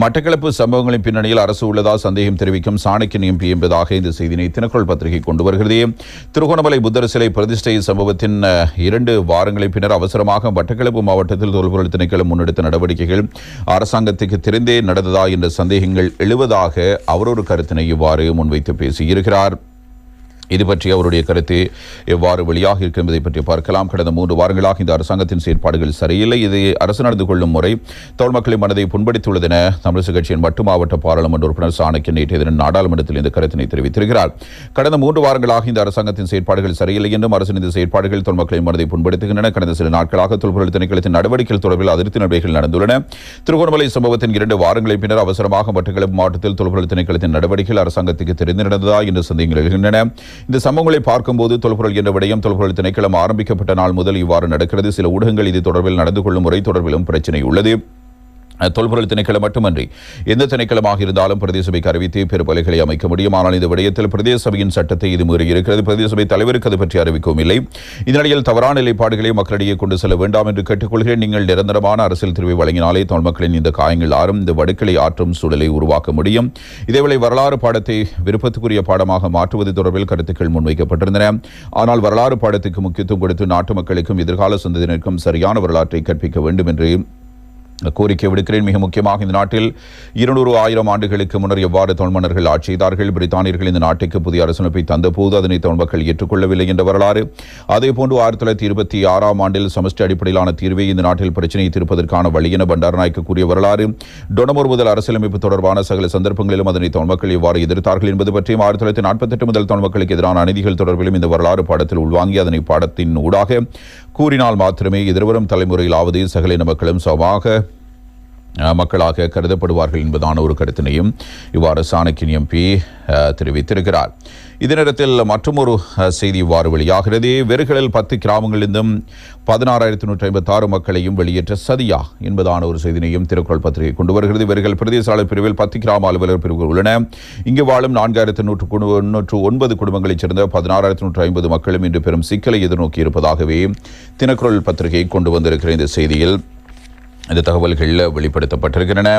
மட்டக்களப்பு சம்பவங்களின் பின்னணியில் அரசு உள்ளதா சந்தேகம் தெரிவிக்கும் சாணக்கியன் எம்பி என்பதாக இந்த செய்தியினை தினக்குள் பத்திரிகை கொண்டு வருகிறது. திருகோணமலை புத்தர் சிலை பிரதிஷ்டை சம்பவத்தின் இரண்டு வாரங்களின் பின்னர் அவசரமாக மட்டக்களப்பு மாவட்டத்தில் தொல்பொருள் திணைக்களம் முன்னெடுத்த நடவடிக்கைகள் அரசாங்கத்துக்கு தெரிந்தே நடந்ததா என்ற சந்தேகங்கள் எழுவதாக அவர் ஒரு கருத்தினை இவ்வாறு முன்வைத்து பேசியிருக்கிறார். இது பற்றி அவருடைய கருத்து எவ்வாறு வெளியாக இருக்கும் என்பதை பற்றி பார்க்கலாம். கடந்த மூன்று வாரங்களாக இந்த அரசாங்கத்தின் செயற்பாடுகள் சரியில்லை. இது அரசு நடந்து கொள்ளும் முறை தமிழ் மக்களின் மனதை புண்படுத்தியுள்ளது என தமிழிசை கட்சியின் மட்டு மாவட்ட பாராளுமன்ற உறுப்பினர் சாணக்கியன் நேற்றைய தினம் நாடாளுமன்றத்தில் இந்த கருத்தினை தெரிவித்திருக்கிறார். கடந்த மூன்று வாரங்களாக இந்த அரசாங்கத்தின் செயற்பாடுகள் சரியில்லை என்றும் அரசின் இந்த செயற்பாடுகள் தொல் மக்களின் மனதை புண்படுத்துகின்றன. கடந்த சில நாட்களாக தொல்பொருள் திணைக்களத்தின் நடவடிக்கைகள் தொடர்பில் அதிருப்தி நடவடிக்கைகள் நடந்துள்ளன. திருகோணமலை சம்பவத்தின் இரண்டு வாரங்களின் பின்னர் அவசரமாக மட்டக்களப்பு மாவட்டத்தில் தொல்பொருள் திணைக்களத்தின் நடவடிக்கைகள் அரசாங்கத்துக்கு தெரிந்து நடந்ததா என்ற சந்தேகங்கள் எழுகின்றன. இந்த சம்பவங்களை பார்க்கும்போது தொல்பொருள் என்ற விடயம் தொல்பொருள் திணைக்களம் ஆரம்பிக்கப்பட்ட நாள் முதல் இவ்வாறு நடக்கிறது. சில ஊடகங்கள் இது தொடர்பில் நடந்து கொள்ளும் முறை தொடர்பிலும் பிரச்சனை உள்ளது. தொல்பொருள் திணைக்களம் மட்டுமன்றி எந்த திணைக்களமாக இருந்தாலும் பிரதேச சபைக்கு அறிவித்து பெருப்பலைகளை அமைக்க முடியும். ஆனால் இந்த விடயத்தில் பிரதேச சபையின் சட்டத்தை இது மீறி இருக்கிறது. பிரதேச சபை தலைவருக்கு அது பற்றி அறிவிக்கவும் இல்லை. இதனிடையில் தவறான நிலைப்பாடுகளை மக்களிடையே கொண்டு செல்ல வேண்டாம் என்று கேட்டுக்கொள்கிறேன். நீங்கள் நிரந்தரமான அரசியல் தீர்வை வழங்கினாலே தமிழ் மக்களின் இந்த காயங்கள் ஆறும் இந்த வடுக்களை ஆற்றும் சூழலை உருவாக்க முடியும். இதேவேளை வரலாறு பாடத்தை விருப்பத்துக்குரிய பாடமாக மாற்றுவது தொடர்பில் கருத்துக்கள் முன்வைக்கப்பட்டிருந்தன. ஆனால் வரலாறு பாடத்துக்கு முக்கியத்துவம் கொடுத்து நாட்டு மக்களுக்கும் எதிர்கால சந்ததியினருக்கும் சரியான வரலாற்றை கற்பிக்க வேண்டும் என்று கோரிக்கை விடுக்கிறேன். மிக முக்கியமாக இந்த நாட்டில் இருநூறு ஆயிரம் ஆண்டுகளுக்கு முன்னர் எவ்வாறு தமிழ் மன்னர்கள் ஆட்சி செய்தார்கள்? பிரித்தானியர்கள் இந்த நாட்டுக்கு புதிய அரசமைப்பை தந்தபோது அதனை தமிழ் மக்கள் ஏற்றுக்கொள்ளவில்லை என்ற வரலாறு. அதேபோன்று ஆயிரத்தி தொள்ளாயிரத்தி இருபத்தி ஆறாம் ஆண்டில் சமஷ்டி அடிப்படையிலான தீர்வை இந்த நாட்டில் பிரச்சனையை தீர்ப்பதற்கான வழி என பண்டாரநாயக்கு கூறிய வரலாறு. டொனமோர் முதல் அரசியலமைப்பு தொடர்பான சகல சந்தர்ப்பங்களிலும் அதனை தமிழ் மக்கள் எவ்வாறு எதிர்த்தார்கள் என்பது பற்றியும் ஆயிரத்தி தொள்ளாயிரத்தி நாற்பத்தெட்டு முதல் தமிழ் மக்களுக்கு எதிரான அநீதிகள் தொடர்பிலும் இந்த வரலாறு பாடத்தில் உள்வாங்கி அதனை பாடத்தின் ஊடாக கூறினால் மாத்திரமே. எதிர்வரும் தலைமுறையிலாவது சகல இன மக்களும் சமமாக மக்களாக கருதப்படுவார்கள் என்பதான ஒரு கருத்தினையும் இவ்வாறு சாணக்கியன் எம்பி தெரிவித்திருக்கிறார். இதே நேரத்தில் மற்றொரு செய்தி இவ்வாறு வெளியாகிறது. வெறுகளில் பத்து கிராமங்களிலிருந்தும் பதினாறாயிரத்தி நூற்றி ஐம்பத்தாறு மக்களையும் வெளியேற்ற சதியா என்பதான ஒரு செய்தினையும் திருக்குறள் பத்திரிகை கொண்டு வருகிறது. வெறுகள் பிரதேசாளர் பிரிவில் பத்து கிராம அலுவலர் பிரிவுகள் உள்ளன. இங்கு வாழும் நான்காயிரத்து நூற்று நூற்று ஒன்பது குடும்பங்களைச் சேர்ந்த பதினாறாயிரத்து நூற்று ஐம்பது மக்களும் இன்று பெரும் சிக்கலை எதிர்நோக்கி இருப்பதாகவே தினக்குரல் பத்திரிகை கொண்டு வந்திருக்கிற இந்த செய்தியில் இந்த தகவல்கள் வெளிப்படுத்தப்பட்டிருக்கின்றன.